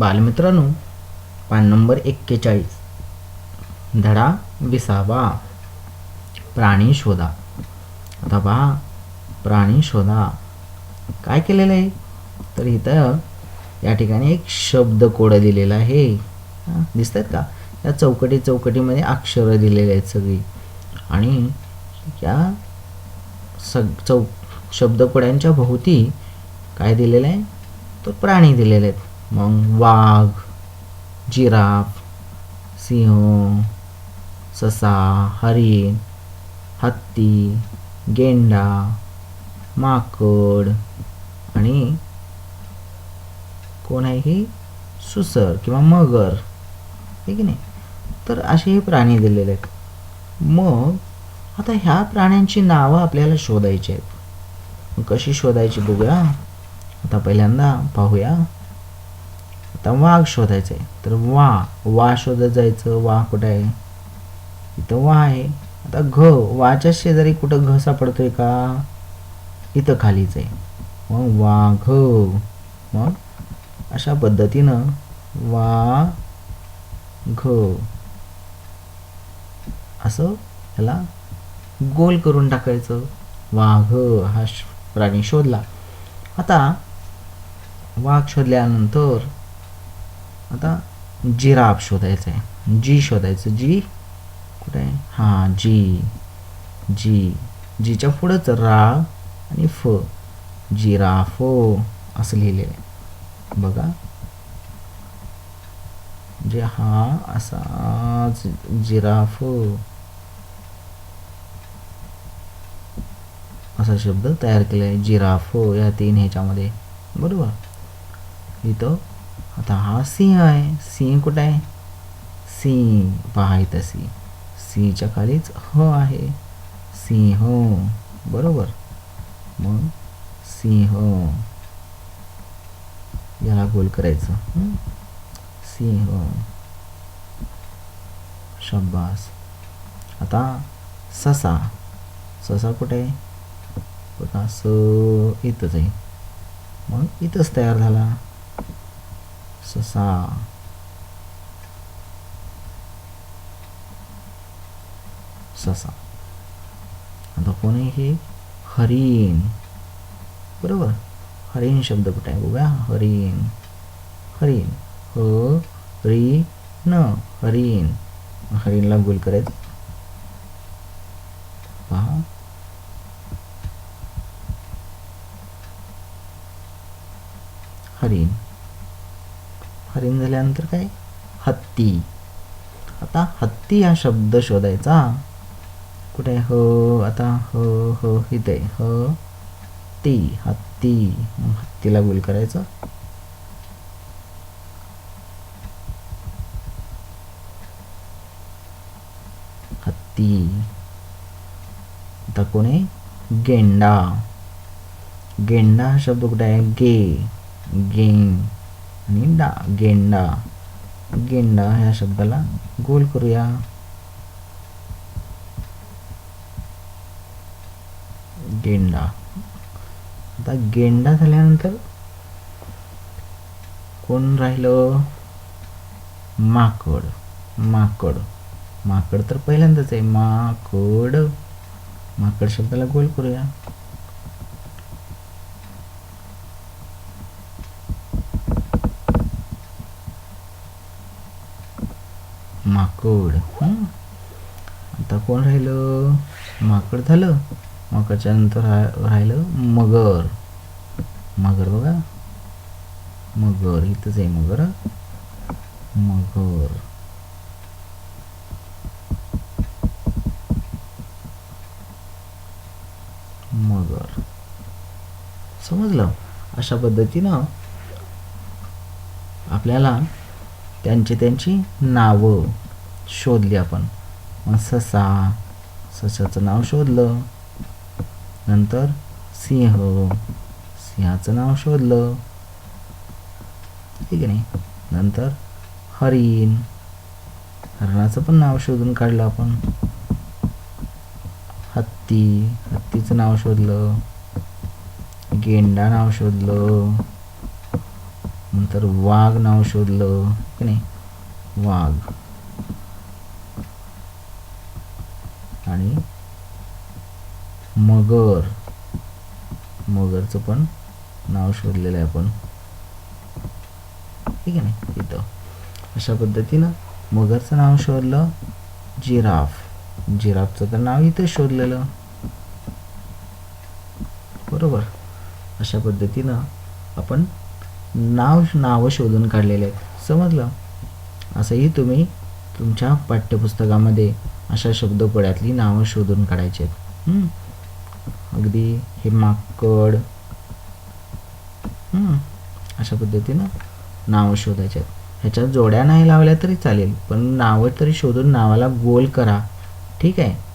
बालमित्रांनो पान नंबर एक्केचाळीस. धडा विसावा. प्राणी शोधा. आता पहा प्राणी शोधा. काय केलेलं आहे? तर इथं या ठिकाणी एक शब्द कोड दिलेला आहे. दिसत आहेत का? या चौकटी चौकटीमध्ये अक्षरं दिलेली आहेत सगळी. आणि या सग चौ शब्दकोड्यांच्या भोवती काय दिलेलं आहे? तर प्राणी दिलेले आहेत. मग वाघ जिराफ सिंह ससा हरिण हत्ती गेंडा माकड आणि कोण आहे ही? सुसर किंवा मगर. आहे की नाही? तर असे हे प्राणी दिलेले आहेत. मग आता ह्या प्राण्यांची नावं आपल्याला शोधायची आहेत. कशी शोधायची बघूया. आता पहिल्यांदा पाहूया. आता वाघ शोधायचा आहे तर वा वा शोधत जायचं. वा कुठं आहे? इथं वा आहे. आता घ वाच्या शेजारी कुठं घ सापडतोय का? इथं खालीच आहे. मग वाघ मग अशा पद्धतीनं वा घ असं ह्याला गोल करून टाकायचं. वाघ हा प्राणी शोधला. आता वाघ शोधल्यानंतर आता जिराफ शोधायचं आहे. जी शोधायचं जी कुठे आहे? हां जी. जी. जीच्या पुढंच रा आणि फ. जिराफ असं लिहिलेलं आहे. बघा. जे हा असा जिराफ असा शब्द तयार केला आहे. जिराफ या तीन ह्याच्यामध्ये. बरोबर? इथं आता हा सिंह आहे. सिंह कुठं आहे? सिंह पहा इथं सिंहच्या खालीच ह आहे. सिंह बरोबर. मग सिंह याला गोल करायचं. सिंह शब्बास आता ससा. ससा कुठे आहे? बघा स इथंच आहे. मग इथंच तयार झाला. ससा ससा आता कोण आहे हे हरिण बरोबर हरिण शब्द कुठे आहे बघा हरिण हरिण ह री न हरिण हरिणला गोल करायचं पहा हरिण हरिण झाल्यानंतर काय? हत्ती. आता हत्ती हा शब्द शोधायचा. कुठे? ह आता ह ह इथे. ह ती हत्ती. हत्तीला गोल करायचं. हत्ती. आता कोणी? गेंडा. गेंडा हा शब्द कुठे आहे? गे. गेंग आणि डा गेंडा गेंडा ह्या शब्दाला गोल करूया गेंडा आता गेंडा झाल्यानंतर कोण राहिलं माकड माकड माकड तर पहिल्यांदाच आहे माकड माकड शब्दाला गोल करूया माकड. आता कोण राहिलं? माकड झालं. माकडच्या नंतर रा- राहिलं मगर. मगर बघा. मगर इथंच आहे मगर मगर. मगर. समजलं? अशा पद्धतीनं आपल्याला त्यांची त्यांची नावं शोधली आपण. मग ससा ससाचं नाव शोधलं. नंतर सिंह सिंहाचं नाव शोधलं. ठीक आहे नाही नंतर हरिण हरणाचं पण नाव शोधून काढलं आपण. हत्ती हत्तीचं नाव शोधलं. गेंडा नाव शोधलं. नंतर वाघ नाव शोधलं की नाही? वाघ. आणि मगर. मगरचं पण नाव शोधलेलं आहे आपण. ठीक आहे ना? इथं. अशा पद्धतीनं मगरचं नाव शोधलं जिराफ. जिराफचं तर नाव इथं शोधलेलं. बरोबर? अशा पद्धतीनं आपण नाव नावं शोधून काढलेले आहेत. समजलं? असंही तुम्ही तुमच्या पाठ्यपुस्तकामध्ये अशा शब्दकोड्यातली नावं शोधून काढायची आहेत. अगदी हे माकड. अशा पद्धतीनं नावं शोधायची आहेत. ह्याच्यात जोड्या नाही लावल्या तरी चालेल पण नावं तरी शोधून नावाला गोल करा. ठीक आहे?